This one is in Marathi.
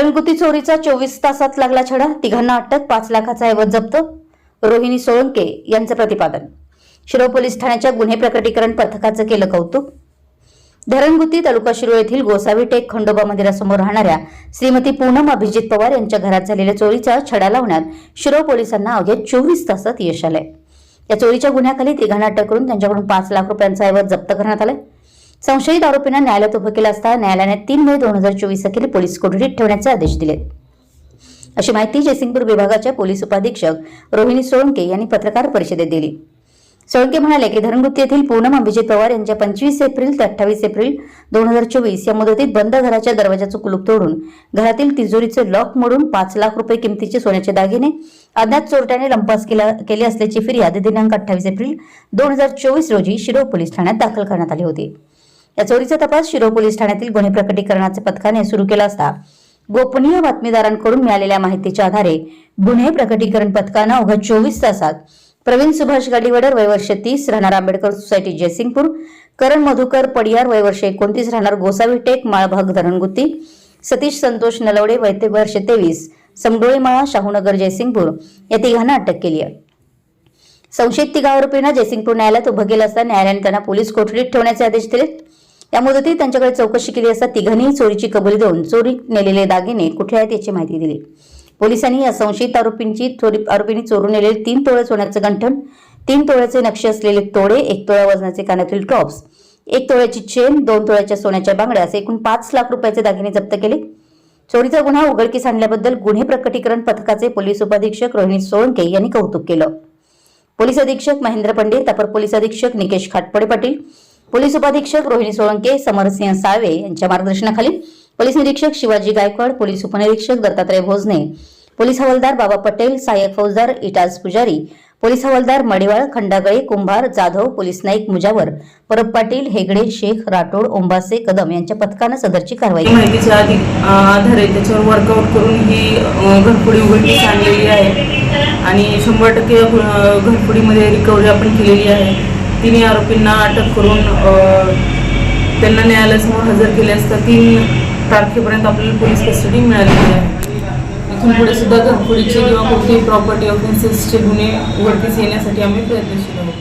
धरणगुती चोरीचा चोवीस तासात लागला छडा. तिघांना अटक पाच लाखाचा ऐवज जप्त. रोहिणी सोळंके यांचं प्रतिपादन. शिरो पोलीस ठाण्याच्या गुन्हे प्रकटीकरण पथकाचं केलं कौतुक. धरणगुती तालुका शिरो येथील गोसावी टेक खंडोबा मंदिरासमोर राहणाऱ्या श्रीमती पूनम अभिजित पवार यांच्या घरात झालेल्या चोरीचा छडा लावण्यात शिरो पोलिसांना अवघ्या चोवीस तासात यश आलंय. या चोरीच्या गुन्ह्याखाली तिघांना अटक करून त्यांच्याकडून पाच लाख रुपयांचा ऐवज जप्त करण्यात आलाय. संशयित आरोपींना न्यायालयात उभं केलं असता न्यायालयाने तीन मे दोन हजार चोवीस अखेर पोलीस कोठडीत ठेवण्याचे आदेश दिले. अशी माहिती जयसिंगपूर विभागाच्या पोलीस उपाधीक्षक रोहिणी सोळंके यांनी पत्रकार परिषदेत दिली. सोळंके म्हणाले की धरणगुप्ती येथील पूनम अभिजित पवार यांच्या पंचवीस एप्रिल ते अठ्ठावीस एप्रिल दोन हजार चोवीस या मुदतीत बंद घराच्या दरवाजाचं कुलूप तोडून घरातील तिजोरीचे लॉक मोडून पाच लाख रुपये किमतीचे सोन्याचे दागिने अज्ञात चोरट्याने लंपास केला केली असल्याची फिर्याद दिनांक अठ्ठावीस एप्रिल दोन हजार चोवीस रोजी शिरोळ पोलीस ठाण्यात दाखल करण्यात आली होती. या चोरीचा तपास शिरो पोलीस ठाण्यातील गुन्हे प्रकटीकरणाचे पथकाने सुरू केला असता गोपनीय बातमीदारांकडून मिळालेल्या माहितीच्या आधारे गुन्हे प्रकटीकरण पथकानं अवघ्या चोवीस तासात प्रवीण सुभाष गाडीवडर वयवर्ष तीस राहणार आंबेडकर सोसायटी जयसिंगपूर करण मधुकर पडियार वयवर्ष एकोणतीस राहणार गोसावी टेक माळभाग धरणगुत्ती सतीश संतोष नलवडे वैते वर्ष तेवीस समडोळीमाळा शाहूनगर जयसिंगपूर या तिघांना अटक केली आहे. संशयित तिघा आरोपींना जयसिंगपूर न्यायालयात उभं केलं असता न्यायालयाने त्यांना पोलीस कोठडीत ठेवण्याचे आदेश दिले या मुदतीत त्यांच्याकडे चौकशी केली असता तिघांनी चोरीची कबुली देऊन चोरी नेलेले दागिने कुठे आहेत याची माहिती दिली. पोलिसांनी या संशयित आरोपींची चोरी आरोपींनी चोरून नेलेले तीन तोळे सोन्याचं गंठण तीन तोळ्याचे नक्षी असलेले तोडे एक तोळ्या वजनाचे कानातील टॉप्स एक तोळ्याची चेन दोन तोळ्याच्या सोन्याच्या बांगड्या असे एकूण पाच लाख रुपयाचे दागिने जप्त केले. चोरीचा गुन्हा उघडकीस आणल्याबद्दल गुन्हे प्रकटीकरण पथकाचे पोलीस उपाधीक्षक रोहिणी सोळंके यांनी कौतुक केलं. पोलीस अधीक्षक महेंद्र पंडित अपर पोलीस अधीक्षक निकेश खाटपडे पाटील पोलीस उपाधीक्षक रोहिणी सोळंके समरसिंह साळवे यांच्या मार्गदर्शनाखाली पोलीस निरीक्षक शिवाजी गायकवाड पोलीस उपनिरीक्षक दत्तात्रय भोजने पोलीस हवालदार बाबा पटेल सहाय्यक फौजदार इटाज पुजारी पोलीस हवालदार मडिवाळ खंडागळे कुंभार जाधव पोलीस नाईक मुजावर परब पाटील हेगडे शेख राठोड ओंबासे कदम यांच्या पथकानं सदरची कारवाई माहितीच्या आधी आधारे त्याच्यावर वर्कआउट करून ही अ, उघडकीस आणलेली आहे. आणि शंभर टक्के अ, रिकव्हरी आपण केलेली आहे. तिन्ही आरोपींना अटक करून त्यांना न्यायालयासमोर हजर केले असता तीन तारखेपर्यंत आपल्याला पोलीस कस्टडी मिळालेली आहे. इथून पुढे सुद्धा घरफोडीचे किंवा कोणतेही प्रॉपर्टी ऑफेन्सेसचे गुन्हे उघडकीस येण्यासाठी आम्ही प्रयत्नशील आहोत.